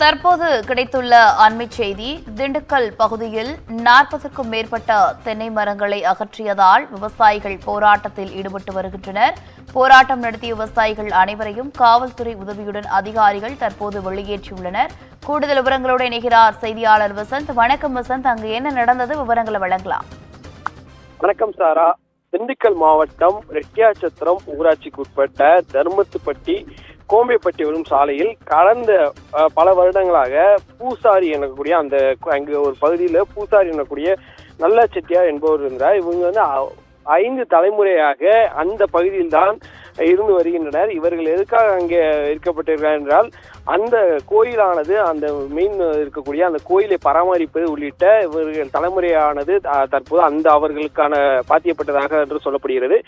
தற்போது கிடைத்துள்ள அண்மை செய்தி திண்டுக்கல் பகுதியில் நாற்பதுக்கும் மேற்பட்ட தென்னை மரங்களை அகற்றியதால் விவசாயிகள் போராட்டத்தில் ஈடுபட்டு வருகின்றனர். போராட்டம் நடத்திய விவசாயிகள் அனைவரையும் காவல்துறை உதவியுடன் அதிகாரிகள் தற்போது வெளியேற்றியுள்ளனர். கூடுதல் விவரங்களோடு இணைகிறார் செய்தியாளர் வசந்த். வணக்கம் வசந்த். அங்கு என்ன நடந்தது? விவரங்களை வழங்கலாம். வணக்கம் சாரா. திண்டுக்கல் மாவட்டம் ரெட்டியாச்சத்திரம் ஊராட்சிக்கு உட்பட்ட தர்மத்துப்பட்டி கோம்பைப்பட்டி வரும் சாலையில் கடந்த பல வருடங்களாக பூசாரி எனக்கூடிய அந்த அங்கே ஒரு பகுதியில் பூசாரி எனக்கூடிய நல்ல செட்டியார் என்பவர் இருந்தார். இவங்க வந்து ஐந்து தலைமுறையாக அந்த பகுதியில் தான் இருந்து வருகின்றனர். இவர்கள் எதுக்காக அங்கே இருக்கப்பட்டிருக்கிறார் என்றால் அந்த கோயிலானது அந்த மெயின் இருக்கக்கூடிய அந்த கோயிலை பராமரிப்பது உள்ளிட்ட இவர்கள் தலைமுறையானது தற்போது அந்த அவர்களுக்கான பாத்தியப்பட்டதாக என்று சொல்லப்படுகிறது.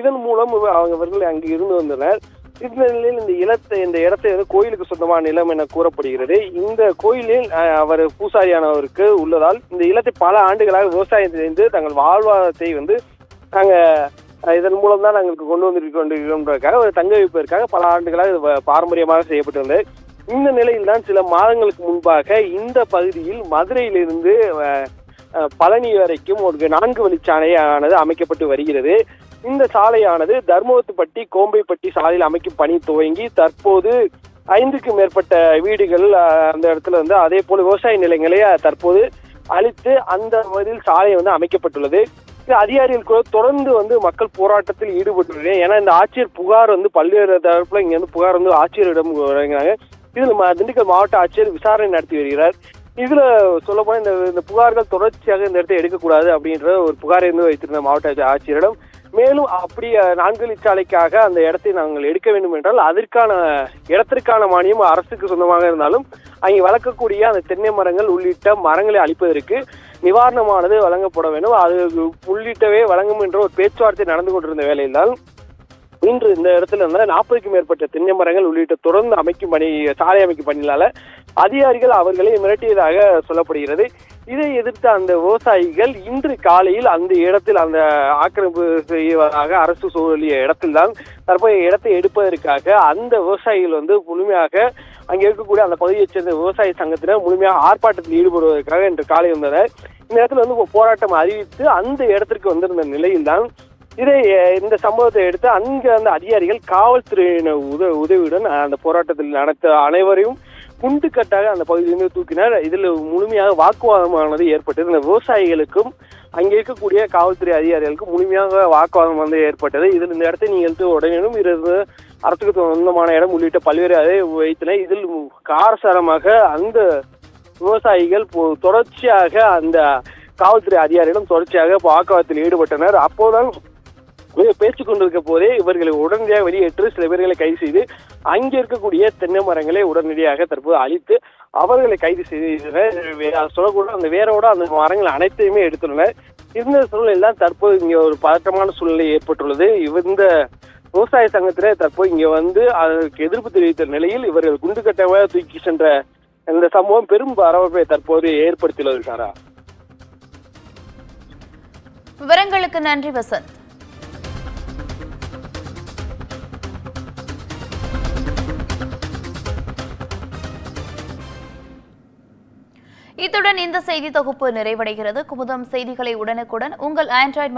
இதன் மூலம் அவங்க அவர்கள் அங்கு இருந்து வந்தனர். இந்த நிலையில் இந்த இடத்தை இந்த இடத்தை வந்து கோயிலுக்கு சொந்தமான நிலம் என கூறப்படுகிறது. இந்த கோயிலில் அவர் பூசாரியானவருக்கு உள்ளதால் இந்த இல்லத்தை பல ஆண்டுகளாக விவசாயத்திலிருந்து தங்கள் வாழ்வாதாரத்தை வந்து நாங்கள் இதன் மூலம் தான் நாங்கள் கொண்டு வந்திருக்க கொண்டிருக்கிறோம்ன்றதுக்காக ஒரு தங்க வைப்பதற்காக பல ஆண்டுகளாக இது வ- பாரம்பரியமாக செய்யப்பட்டிருந்தது. இந்த நிலையில் தான் சில மாதங்களுக்கு முன்பாக இந்த பகுதியில் மதுரையிலிருந்து பழனி வரைக்கும் ஒரு நான்கு வழிச்சாலையானது அமைக்கப்பட்டு வருகிறது. இந்த சாலையானது தர்மவத்துப்பட்டி கோம்பைப்பட்டி சாலையில் அமைக்கும் பணி துவங்கி தற்போது ஐந்துக்கு மேற்பட்ட வீடுகள் அந்த இடத்துல வந்து அதே போல விவசாய நிலங்களை தற்போது அழித்து அந்த வகையில் சாலை வந்து அமைக்கப்பட்டுள்ளது. இது அதிகாரிகள் கூட தொடர்ந்து வந்து மக்கள் போராட்டத்தில் ஈடுபட்டுள்ளனர் ஏன்னா இந்த ஆட்சியர் புகார் வந்து பல்வேறு தரப்புல இங்க வந்து புகார் வந்து ஆட்சியரிடம் வழங்கினாங்க. இதில் திண்டுக்கல் மாவட்ட ஆட்சியர் விசாரணை நடத்தி வருகிறார். இதுல சொல்ல போனா இந்த இந்த புகார்கள் தொடர்ச்சியாக இந்த இடத்தை எடுக்கக்கூடாது அப்படின்ற ஒரு புகாரை வந்து வைத்திருந்த மாவட்ட ஆட்சியரிடம் மேலும் அப்படி நான்கு வழிச்சாலைக்காக அந்த இடத்தை நாங்கள் எடுக்க வேண்டும் என்றால் அதற்கான இடத்திற்கான மானியம் அரசுக்கு சொந்தமாக இருந்தாலும் அங்கே வளர்க்கக்கூடிய அந்த தென்னை மரங்கள் உள்ளிட்ட மரங்களை அழிப்பதற்கு நிவாரணமானது வழங்கப்பட வேண்டும். அது உள்ளிட்டவே வழங்கும் என்ற ஒரு பேச்சுவார்த்தை நடந்து கொண்டிருந்த வேலையில்தான் இன்று இந்த இடத்துல இருந்தால் நாற்பதுக்கும் மேற்பட்ட தென்னை மரங்கள் உள்ளிட்ட தொடர்ந்து அமைக்கும் பணி சாலை அமைக்கும் பணியால அதிகாரிகள் அவர்களை மிரட்டியதாக சொல்லப்படுகிறது. இதை எதிர்த்த அந்த விவசாயிகள் இன்று காலையில் அந்த இடத்தில் அந்த ஆக்கிரமிப்பு செய்வதாக அரசு சூழலிய இடத்தில்தான் தற்போதைய இடத்தை எடுப்பதற்காக அந்த விவசாயிகள் வந்து முழுமையாக அங்கே இருக்கக்கூடிய அந்த பகுதியைச் சேர்ந்த விவசாய சங்கத்தினர் முழுமையாக ஆர்ப்பாட்டத்தில் ஈடுபடுவதற்காக இன்று காலை வந்தனர். இந்த இடத்துல வந்து போராட்டம் அறிவித்து அந்த இடத்திற்கு வந்திருந்த நிலையில்தான் இதை இந்த சம்பவத்தை எடுத்து அங்கே அந்த அதிகாரிகள் காவல்துறையினர் உத உதவியுடன் அந்த போராட்டத்தில் நடத்த அனைவரையும் குண்டுக்கட்டாக அந்த பகுதியிலிருந்து தூக்கினார். இதில் முழுமையாக வாக்குவாதமானது ஏற்பட்டது. இந்த விவசாயிகளுக்கும் அங்கே இருக்கக்கூடிய காவல்துறை அதிகாரிகளுக்கும் முழுமையாக வாக்குவாதம் வந்து ஏற்பட்டது. இதில் இந்த இடத்தை நீங்கள் உடனே இருந்து அரசுக்கு சொந்தமான இடம் உள்ளிட்ட பல்வேறு அதை வைத்தன. இதில் காரசாரமாக அந்த விவசாயிகள் தொடர்ச்சியாக அந்த காவல்துறை அதிகாரியிடம் தொடர்ச்சியாக வாக்குவாதத்தில் ஈடுபட்டனர். அப்போதான் பேச்சு பேசிக் கொண்டிருக்க போதே இவர்களை உடனடியாக வெளியேற்று சில பேர்களை கைது செய்து அங்கே இருக்கக்கூடிய தென்னை மரங்களை உடனடியாக தற்போது அழித்து அவர்களை கைது செய்திருந்தனர் சொல்லக்கூட அந்த வேரோட அந்த மரங்கள் அனைத்தையுமே எடுத்துள்ளனர். இந்த சூழ்நிலை தான் தற்போது இங்கே ஒரு பதட்டமான சூழ்நிலை ஏற்பட்டுள்ளது. இந்த விவசாய சங்கத்தினர் தற்போது இங்கே வந்து அதற்கு எதிர்ப்பு தெரிவித்த நிலையில் இவர்கள் குண்டுக்கட்டமாக தூக்கி சென்ற இந்த சம்பவம் பெரும் பரபரப்பை தற்போது ஏற்படுத்தியுள்ளது சாரா. விவரங்களுக்கு நன்றி வசந்த். இத்துடன் இந்த செய்தி தொகுப்பு நிறைவடைகிறது. குமுதம் செய்திகளை உடனுக்குடன் உங்கள் ஆண்ட்ராய்டு மற்றும்